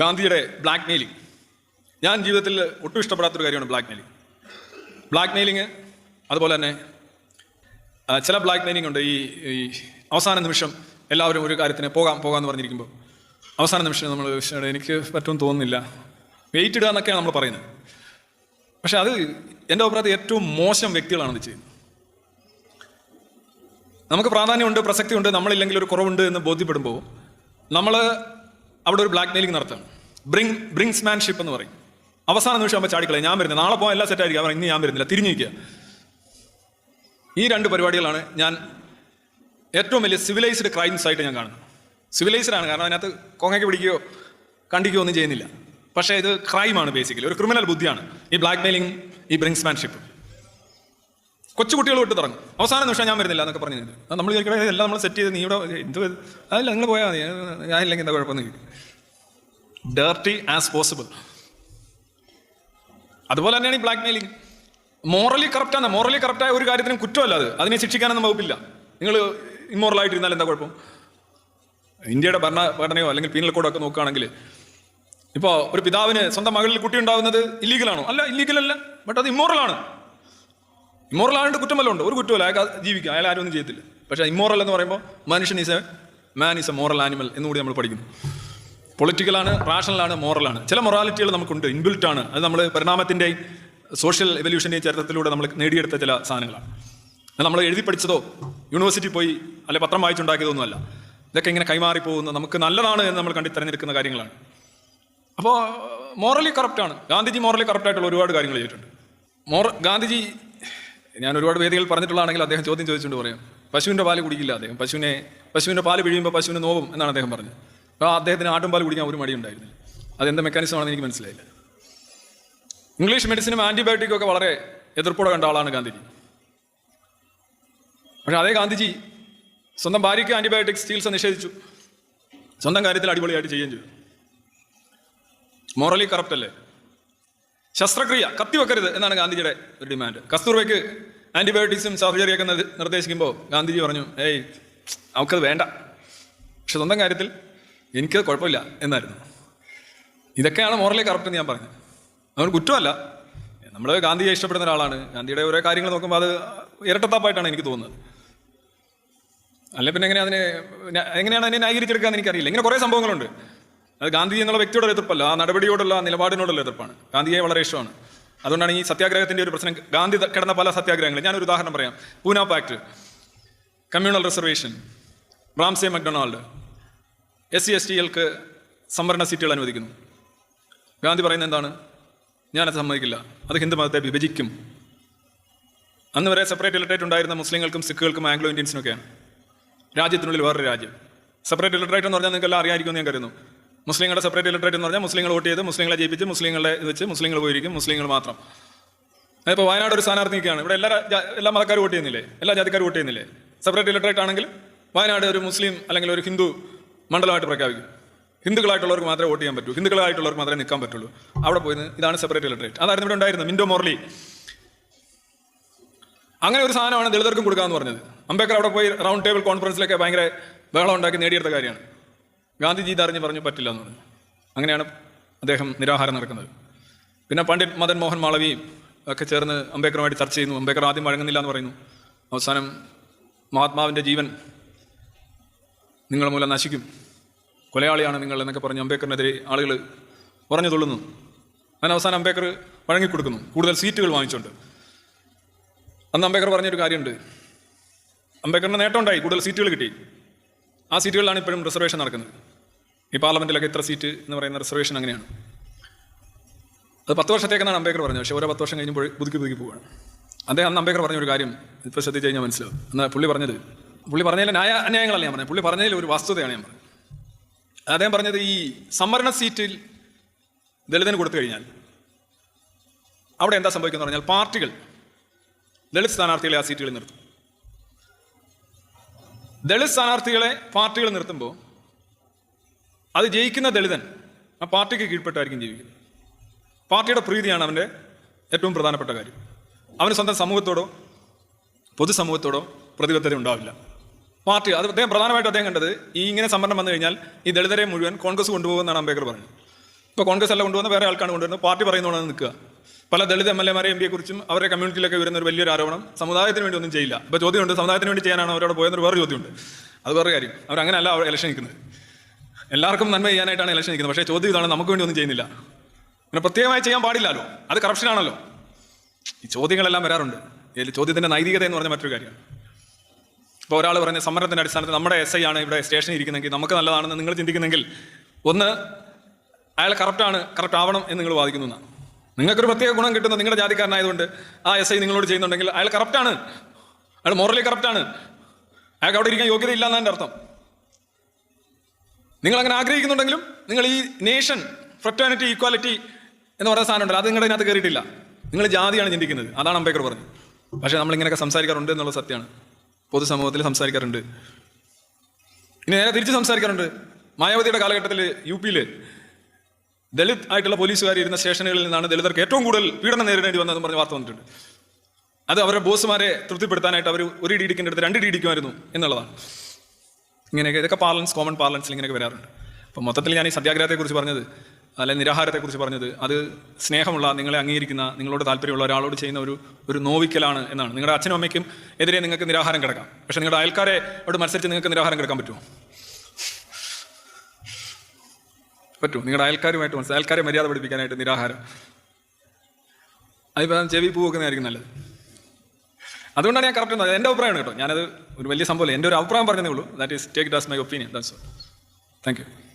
ഗാന്ധിയുടെ black mailing ഞാൻ ജീവിതത്തിൽ ഒട്ടും ഇഷ്ടപ്പെടാത്തൊരു കാര്യമാണ് ബ്ലാക്ക് മെയിലിംഗ് ബ്ലാക്ക് മെയിലിംഗ് അതുപോലെ തന്നെ ചില ബ്ലാക്ക് മെയിലിംഗ് ഉണ്ട്. ഈ ഈ അവസാന നിമിഷം എല്ലാവരും ഒരു കാര്യത്തിന് പോകാം പോകാമെന്ന് പറഞ്ഞിരിക്കുമ്പോൾ അവസാന നിമിഷം നമ്മൾ "ശ്ശെടാ, എനിക്ക് പറ്റുമെന്ന് തോന്നുന്നില്ല. വെയിറ്റ് ഇടുക എന്നൊക്കെയാണ് നമ്മൾ പറയുന്നത്. പക്ഷെ അത് എന്റെ അഭിപ്രായത്തിൽ ഏറ്റവും മോശം വ്യക്തികളാണ് ഇത് ചെയ്യുന്നത്. നമുക്ക് പ്രാധാന്യമുണ്ട് പ്രസക്തിയുണ്ട് നമ്മളില്ലെങ്കിൽ ഒരു കുറവുണ്ട് എന്ന് ബോധ്യപ്പെടുമ്പോൾ നമ്മൾ അവിടെ ഒരു ബ്ലാക്ക് മെയിലിംഗ് നടത്തുകയാണ്. ബ്രിങ് ബ്രിങ്സ് മാൻഷിപ്പ് എന്ന് പറയും. അവസാന നിമിഷം ആകുമ്പോൾ ചാടിക്കളെ ഞാൻ വരുന്നത് നാളെ പോകാൻ എല്ലാം സെറ്റായിരിക്കും അവർ ഇന്ന് ഞാൻ വരുന്നില്ല. തിരിഞ്ഞു നിൽക്കുക ഈ രണ്ട് പരിപാടികളാണ് ഞാൻ ഏറ്റവും വലിയ സിവിലൈസ്ഡ് ക്രൈംസ് ആയിട്ട് ഞാൻ കാണുന്നത്. സിവിലൈസ്ഡ് ആണ്. കാരണം അതിനകത്ത് കൊങ്ങയ്ക്ക് പിടിക്കുകയോ കണ്ടിക്കുകയോ ഒന്നും ചെയ്യുന്നില്ല. പക്ഷേ ഇത് ക്രൈമാണ് ബേസിക്കലി ഒരു ക്രിമിനൽ ബുദ്ധിയാണ്. ഈ ബ്ലാക്ക് മെയിലിംഗ് ഈ ബ്രിങ്സ്മാൻഷിപ്പ് കൊച്ചുകുട്ടികൾ വിട്ട് തുടങ്ങും. അവസാന നിമിഷം ഞാൻ വരുന്നില്ല എന്നൊക്കെ പറഞ്ഞു നമ്മൾ ചോദിക്കണേ എല്ലാം നമ്മൾ സെറ്റ് ചെയ്ത് നീ ഇവിടെ എന്ത് അതല്ല നിങ്ങൾ പോയാൽ മതി. ഞാൻ ഇല്ലെങ്കിൽ എന്താ കുഴപ്പമൊന്നും ഡേർട്ടി ആസ് പോസിബിൾ അതുപോലെ തന്നെയാണ് ഈ ബ്ലാക്ക് മെയിലിംഗ് മോറലി കറപ്റ്റാണ് മോറലി കറപ്റ്റായ ഒരു കാര്യത്തിനും കുറ്റമല്ല അത്. അതിനെ ശിക്ഷിക്കാനൊന്നും വകുപ്പില്ല. നിങ്ങൾ ഇമ്മോറലായിട്ടിരുന്നാൽ എന്താ കുഴപ്പം? ഇന്ത്യയുടെ ഭരണഘടനയോ അല്ലെങ്കിൽ പീനൽ കോഡോ ഒക്കെ നോക്കുകയാണെങ്കിൽ ഇപ്പോൾ ഒരു പിതാവിന് സ്വന്തം മകളിൽ കുട്ടി ഉണ്ടാകുന്നത് ഇല്ലീഗലാണോ അല്ല ഇല്ലീഗലല്ല ബട്ട് അത് ഇമ്മോറലാണ് ഇമ്മോറൽ ആയിട്ട് കുറ്റമല്ല ഉണ്ട് ഒരു കുറ്റമല്ല അത് ജീവിക്കാം. അയാൾ ആരും ഒന്നും ചെയ്യത്തില്ല. പക്ഷേ ഇമോറൽ എന്ന് പറയുമ്പോൾ മനുഷ്യൻ is a man is a moral animal എന്നുകൂടി നമ്മൾ പഠിക്കുന്നു. പൊളിറ്റിക്കലാണ് റാഷണലാണ് മോറലാണ് ചില മൊറാലിറ്റികൾ നമുക്കുണ്ട്. ഇൻബിൽറ്റ് ആണ്. അത് നമ്മൾ പരിണാമത്തിന്റെയും സോഷ്യൽ എവല്യൂഷന്റെയും ചരിത്രത്തിലൂടെ നമ്മൾ നേടിയെടുത്ത ചില സാധനങ്ങളാണ്. അത് നമ്മൾ എഴുതി പഠിച്ചതോ യൂണിവേഴ്സിറ്റി പോയി അല്ലെ പത്രം വായിച്ചുണ്ടാക്കിയതൊന്നുമല്ല ഇതൊക്കെ ഇങ്ങനെ കൈമാറി പോകുന്ന നമുക്ക് നല്ലതാണ് എന്ന് നമ്മൾ കണ്ടി തിരഞ്ഞെടുക്കുന്ന കാര്യങ്ങളാണ്. അപ്പോൾ മോറലി കറപ്റ്റാണ് ഗാന്ധിജി മോറലി കറപ്റ്റായിട്ടുള്ള ഒരുപാട് കാര്യങ്ങൾ ചെയ്തിട്ടുണ്ട്. മോറ ഗാന്ധിജി ഞാൻ ഒരുപാട് വേദികൾ പറഞ്ഞിട്ടുള്ളതാണെങ്കിൽ അദ്ദേഹം ചോദ്യം ചോദിച്ചുകൊണ്ട് പറയും. പശുവിന്റെ പാൽ കുടിക്കില്ല അദ്ദേഹം. പശുവിനെ പശുവിന്റെ പാൽ പിഴിയുമ്പോൾ പശുവിന് നോവും എന്നാണ് അദ്ദേഹം പറഞ്ഞത്. അപ്പോൾ അദ്ദേഹത്തിന് ആട്ടുംപാൽ കുടിക്കാൻ ഒരു മടി ഉണ്ടായിരുന്നില്ല. മെക്കാനിസം ആണെന്ന് എനിക്ക് മനസ്സിലായില്ല. ഇംഗ്ലീഷ് മെഡിസിനും ആന്റിബയോട്ടിക്കും ഒക്കെ വളരെ എതിർപ്പോടെ കണ്ട ആളാണ് ഗാന്ധിജി. പക്ഷേ അതേ ഗാന്ധിജി സ്വന്തം ഭാര്യയ്ക്ക് ആന്റിബയോട്ടിക്സ് ചികിത്സ നിഷേധിച്ചു. സ്വന്തം കാര്യത്തിൽ അടിപൊളിയായിട്ട് ചെയ്യുകയും ചെയ്തു. മോറലി കറപ്റ്റ് അല്ലേ? ശസ്ത്രക്രിയ കത്തിവെക്കരുത് എന്നാണ് ഗാന്ധിജിയുടെ ഒരു ഡിമാൻഡ് കസ്തൂർബയ്ക്ക് ആന്റിബയോട്ടിക്സും സർജറിയൊക്കെ നിർദ്ദേശിക്കുമ്പോൾ ഗാന്ധിജി പറഞ്ഞു ഏയ് നമുക്കത് വേണ്ട. പക്ഷെ സ്വന്തം കാര്യത്തിൽ എനിക്കത് കുഴപ്പമില്ല എന്നായിരുന്നു. ഇതൊക്കെയാണ് മോറലി കറപ്റ്റ് എന്ന് ഞാൻ പറഞ്ഞത്. അതുകൊണ്ട് കുറ്റമല്ല. നമ്മൾ ഗാന്ധിയെ ഇഷ്ടപ്പെടുന്ന ഒരാളാണ്. ഗാന്ധിയുടെ ഓരോ കാര്യങ്ങൾ നോക്കുമ്പോൾ അത് ഇരട്ടത്താപ്പായിട്ടാണ് എനിക്ക് തോന്നുന്നത്. അല്ലെ പിന്നെ എങ്ങനെ അതിനെ എങ്ങനെയാണ് അതിനെ ന്യായീകരിച്ചെടുക്കാന്ന് എനിക്കറിയില്ല. ഇങ്ങനെ കുറേ സംഭവങ്ങളുണ്ട്. അത് ഗാന്ധി എന്നുള്ള വ്യക്തിയുടെ എതിർപ്പല്ല ആ നടപടിയോടുള്ള നിലപാടിനോടുള്ള എതിർപ്പാണ്. ഗാന്ധിയെ വളരെ ഇഷ്ടമാണ്. അതുകൊണ്ടാണ് ഈ സത്യാഗ്രഹത്തിന്റെ ഒരു പ്രശ്നം ഗാന്ധി കിടന്ന പല സത്യാഗ്രഹങ്ങളും. ഞാനൊരു ഉദാഹരണം പറയാം. Poona pact communal reservation Ramsay MacDonald S C S ടികൾക്ക് സംവരണ സീറ്റുകൾ അനുവദിക്കുന്നു. ഗാന്ധി പറയുന്നത് എന്താണ്? ഞാനത് സമ്മതിക്കില്ല. അത് ഹിന്ദു മതത്തെ വിഭജിക്കും. അന്ന് വരെ സെപ്പറേറ്റ് ഇലക്ട്രേറ്റ് ഉണ്ടായിരുന്ന മുസ്ലിങ്ങൾക്കും സിഖുകൾക്കും ആംഗ്ലോ ഇന്ത്യൻസിനൊക്കെയാണ് രാജ്യത്തിനുള്ളിൽ വേറൊരു രാജ്യം. സെപ്പറേറ്റ് ഇലക്ട്രേറ്റ് എന്ന് പറഞ്ഞാൽ നിങ്ങൾക്കെല്ലാം അറിയാമായിരിക്കും ഞാൻ കരുതുന്നു. മുസ്ലിങ്ങളുടെ സെപ്പറേറ്റ് ഇലക്ട്രേറ്റ് എന്ന് പറഞ്ഞാൽ മുസ്ലിങ്ങൾ വോട്ട് ചെയ്ത് മുസ്ലിങ്ങളെ ജയിപ്പിച്ച് മുസ്ലിങ്ങളെ ഇത് വെച്ച് മുസ്ലിങ്ങൾ പോയിരിക്കും മുസ്ലിങ്ങൾ മാത്രം. അതിപ്പോൾ വയനാട് ഒരു സ്ഥാനാർത്ഥി ഇവിടെ എല്ലാ എല്ലാ മതക്കാരും വോട്ട് ചെയ്യുന്നില്ലേ? എല്ലാ ജാതിക്കാരും വോട്ട് ചെയ്യുന്നില്ലേ? സെപ്പറേറ്റ് ഇലക്ട്രേറ്റ് ആണെങ്കിൽ വയനാട് ഒരു മുസ്ലിം അല്ലെങ്കിൽ ഒരു ഹിന്ദു മണ്ഡലമായിട്ട് പ്രഖ്യാപിക്കും. ഹിന്ദുക്കളായിട്ടുള്ളവർക്ക് മാത്രമേ വോട്ട് ചെയ്യാൻ പറ്റൂ. ഹിന്ദുക്കളായിട്ടുള്ളവർക്ക് മാത്രമേ നിൽക്കാൻ പറ്റുള്ളൂ. അവിടെ പോയി ഇതാണ് സെപ്പറേറ്റ് ഇലക്ട്രേറ്റ് അതായിരുന്നു ഇവിടെ ഉണ്ടായിരുന്നത് മിൻഡോ മോർലി. അങ്ങനെ ഒരു സാധനമാണ് ദളിതർക്കും കൊടുക്കാമെന്ന് പറഞ്ഞത്. അംബേദ്കർ അവിടെ പോയി റൗണ്ട് ടേബിൾ കോൺഫറൻസിലൊക്കെ ഭയങ്കര ബഹളം ഉണ്ടാക്കി നേടിയെടുത്ത കാര്യമാണ്. ഗാന്ധിജി ഇതറിഞ്ഞ് പറഞ്ഞു പറ്റില്ല എന്ന് പറഞ്ഞു. അങ്ങനെയാണ് അദ്ദേഹം നിരാഹാരം നടക്കുന്നത്. പിന്നെ പണ്ഡിറ്റ് മദൻ മോഹൻ മാളവി ഒക്കെ ചേർന്ന് അംബേദ്കറുമായിട്ട് ചർച്ച ചെയ്യുന്നു. അംബേദ്കർ ആദ്യം വഴങ്ങുന്നില്ല എന്ന് പറയുന്നു. അവസാനം മഹാത്മാവിന്റെ ജീവൻ നിങ്ങൾ മൂലം നശിക്കും. കൊലയാളിയാണ് നിങ്ങൾ എന്നൊക്കെ പറഞ്ഞ് അംബേദ്കറിനെതിരെ ആളുകൾ പറഞ്ഞു തുള്ളുന്നു. അങ്ങനെ അവസാനം അംബേദ്കർ വഴങ്ങിക്കൊടുക്കുന്നു. കൂടുതൽ സീറ്റുകൾ വാങ്ങിച്ചുകൊണ്ട്. അന്ന് അംബേദ്കർ പറഞ്ഞൊരു കാര്യമുണ്ട്. അംബേദ്കറിന് നേട്ടമുണ്ടായി. കൂടുതൽ സീറ്റുകൾ കിട്ടി. ആ സീറ്റുകളിലാണ് ഇപ്പോഴും റിസർവേഷൻ നടക്കുന്നത്. ഈ പാർലമെന്റിലൊക്കെ ഇത്ര സീറ്റ് എന്ന് പറയുന്ന റിസർവേഷൻ അങ്ങനെയാണ്. അത് പത്ത് വർഷത്തേക്കെന്നാണ് അംബേദ്കർ പറഞ്ഞത്. പക്ഷേ ഓരോ പത്ത് വർഷം കഴിഞ്ഞപ്പോൾ പുതുക്കി പുതുക്കി പോവുകയാണ്. അദ്ദേഹം അന്ന് അംബേദ്കർ പറഞ്ഞ ഒരു കാര്യം ഇപ്പോൾ ശ്രദ്ധിച്ച് കഴിഞ്ഞാൽ മനസ്സിലാവും. എന്നാൽ പുള്ളി പറഞ്ഞത് പുള്ളി പറഞ്ഞതിൽ ന്യായ അന്യായങ്ങളല്ല ഞാൻ പറഞ്ഞത്. പുള്ളി പറഞ്ഞതിൽ ഒരു വസ്തുതയാണ് ഞാൻ പറഞ്ഞത്. അദ്ദേഹം പറഞ്ഞത് ഈ സംവരണ സീറ്റിൽ ദളിതന് കൊടുത്തു കഴിഞ്ഞാൽ അവിടെ എന്താ സംഭവിക്കുന്നത് പറഞ്ഞാൽ പാർട്ടികൾ ദളിത് സ്ഥാനാർത്ഥികളെ ആ സീറ്റുകളിൽ നിർത്തും. ദളിത് സ്ഥാനാർത്ഥികളെ പാർട്ടികൾ നിർത്തുമ്പോൾ അത് ജയിക്കുന്ന ദളിതൻ ആ പാർട്ടിക്ക് കീഴ്പ്പെട്ടായിരിക്കും ജീവിക്കുന്നത്. പാർട്ടിയുടെ പ്രീതിയാണ് അവന്റെ ഏറ്റവും പ്രധാനപ്പെട്ട കാര്യം. അവന് സ്വന്തം സമൂഹത്തോടോ പൊതുസമൂഹത്തോടോ പ്രതിബദ്ധത ഉണ്ടാവില്ല. പാർട്ടി അത് അദ്ദേഹം പ്രധാനമായിട്ട് അദ്ദേഹം കണ്ടത് ഈ ഇങ്ങനെ സംവരണം വന്നു കഴിഞ്ഞാൽ ഈ ദളിതരെ മുഴുവൻ കോൺഗ്രസ് കൊണ്ടുപോകുമെന്നാണ് അംബേദ്കർ പറഞ്ഞത്. ഇപ്പോൾ കോൺഗ്രസ് അല്ല കൊണ്ടുവന്ന വേറെ ആൾക്കാണ് കൊണ്ടുവരുന്നത്. പാർട്ടി പറയുന്നതാണ് നിൽക്കുക. പല ദളിത് എം എൽ എമാരെ എം പിയെക്കുറിച്ചും അവരുടെ കമ്മ്യൂണിറ്റിയിലൊക്കെ വരുന്ന ഒരു വലിയൊരു ആരോപണം സമുദായത്തിന് വേണ്ടി ഒന്നും ചെയ്യില്ല. ഇപ്പോൾ ചോദ്യമുണ്ട് സമുദായത്തിന് വേണ്ടി ചെയ്യാനാണ് അവരോട് പോയെന്നൊരു വേറെ ചോദ്യമുണ്ട്. അത് വേറെ കാര്യം. അവരങ്ങനെയല്ല അവർ ഇലക്ഷൻ നിൽക്കുന്നത്. എല്ലാവർക്കും നന്മ ചെയ്യാനായിട്ടാണ് ഇലക്ഷൻ നിൽക്കുന്നത്. പക്ഷേ ചോദ്യം ഇതാണ് നമുക്ക് വേണ്ടി ഒന്നും ചെയ്യുന്നില്ല. പിന്നെ പ്രത്യേകമായി ചെയ്യാൻ പാടില്ലല്ലോ. അത് കറപ്ഷനാണല്ലോ ഈ ചോദ്യങ്ങളെല്ലാം വരാറുണ്ട്. ഇതിൽ ചോദ്യത്തിന്റെ നൈതികത എന്ന് പറഞ്ഞ മറ്റൊരു കാര്യമാണ് ഇപ്പോൾ ഒരാൾ പറഞ്ഞ സമരത്തിന്റെ അടിസ്ഥാനത്തിൽ നമ്മുടെ എസ് ഐ ആണ് ഇവിടെ സ്റ്റേഷനിൽ ഇരിക്കുന്നെങ്കിൽ നമുക്ക് നല്ലതാണെന്ന് നിങ്ങൾ ചിന്തിക്കുന്നെങ്കിൽ ഒന്ന് അയാൾ കറപ്റ്റാണ് കറപ്റ്റ് ആവണം എന്ന് നിങ്ങൾ വാദിക്കുന്നു എന്നാണ് നിങ്ങൾക്കൊരു പ്രത്യേക ഗുണം കിട്ടുന്നത് നിങ്ങളുടെ ജാതിക്കാരനായതുകൊണ്ട് ആ എസ് ഐ നിങ്ങളോട് ചെയ്യുന്നുണ്ടെങ്കിൽ അയാൾ കറപ്റ്റാണ് അയാൾ മോറലി കറപ്റ്റാണ് അയാൾക്ക് അവിടെ ഇരിക്കാൻ യോഗ്യത ഇല്ല അർത്ഥം. നിങ്ങൾ അങ്ങനെ ആഗ്രഹിക്കുന്നുണ്ടെങ്കിലും നിങ്ങൾ ഈ നേഷൻ ഫ്രറ്റേണിറ്റി ഈക്വാലിറ്റി എന്ന് പറയുന്ന സാധനം അത് നിങ്ങളുടെ അതിനകത്ത് കയറിയിട്ടില്ല. നിങ്ങൾ ജാതിയാണ് ചിന്തിക്കുന്നത്. അതാണ് അംബേദ്കർ പറഞ്ഞത്. പക്ഷേ നമ്മൾ ഇങ്ങനെയൊക്കെ സംസാരിക്കാറുണ്ട് എന്നുള്ള സത്യമാണ്. പൊതുസമൂഹത്തിൽ സംസാരിക്കാറുണ്ട്. ഇനി നേരെ തിരിച്ച് സംസാരിക്കാറുണ്ട്. മായാവതിയുടെ കാലഘട്ടത്തിൽ യു പിയിൽ ദളിത് ആയിട്ടുള്ള പോലീസുകാർ ഇരുന്ന സ്റ്റേഷനുകളിൽ നിന്നാണ് ദളിതർക്ക് ഏറ്റവും കൂടുതൽ പീഡനം നേരിടേണ്ടി വന്നതെന്ന് പറഞ്ഞ് വാർത്ത വന്നിട്ടുണ്ട്. അത് അവരുടെ ബോസുമാരെ തൃപ്തിപ്പെടുത്താനായിട്ട് അവർ ഒരു ഡി ഡിക്കിന്റെ അടുത്ത് രണ്ട് ഡി ഡിക്കുമായിരുന്നു എന്നുള്ളതാണ്. ഇങ്ങനെയൊക്കെ ഇതൊക്കെ പാർലൻസ് കോമൺ പാർലൻസിൽ ഇങ്ങനെയൊക്കെ വരാറുണ്ട്. അപ്പോൾ മൊത്തത്തിൽ ഞാൻ ഈ സത്യാഗ്രഹത്തെക്കുറിച്ച് പറഞ്ഞത് അല്ലെങ്കിൽ നിരാഹാരത്തെക്കുറിച്ച് പറഞ്ഞത് അത് സ്നേഹമുള്ള നിങ്ങളെ അംഗീകരിക്കുന്ന നിങ്ങളോട് താല്പര്യമുള്ള ഒരാളോട് ചെയ്യുന്ന ഒരു ഒരു നോവിക്കലാണ് എന്നാണ്. നിങ്ങളുടെ അച്ഛനും അമ്മയ്ക്കും എതിരെ നിങ്ങൾക്ക് നിരാഹാരം കിടക്കാം. പക്ഷേ നിങ്ങളുടെ അയൽക്കാരെ അവിടെ മത്സരിച്ച് നിങ്ങൾക്ക് നിരാഹാരം കിടക്കാൻ പറ്റുമോ? പറ്റും നിങ്ങളുടെ അയൽക്കാരുമായിട്ട് മനസ്സിലായി അയൽക്കാരെ മര്യാദ പഠിപ്പിക്കാനായിട്ട് നിരാഹാരം. അതിപ്പോൾ ചെവി പൂവൊക്കെ ആയിരിക്കും നല്ലത്. അതുകൊണ്ടാണ് ഞാൻ കറക്റ്റ് എന്റെ അഭിപ്രായമാണ് കേട്ടോ. ഞാനത് ഒരു വലിയ സംഭവമല്ല. എന്റെ ഒരു അഭിപ്രായം പറഞ്ഞതേ ഉള്ളൂ. That is take does my opinion that's thank you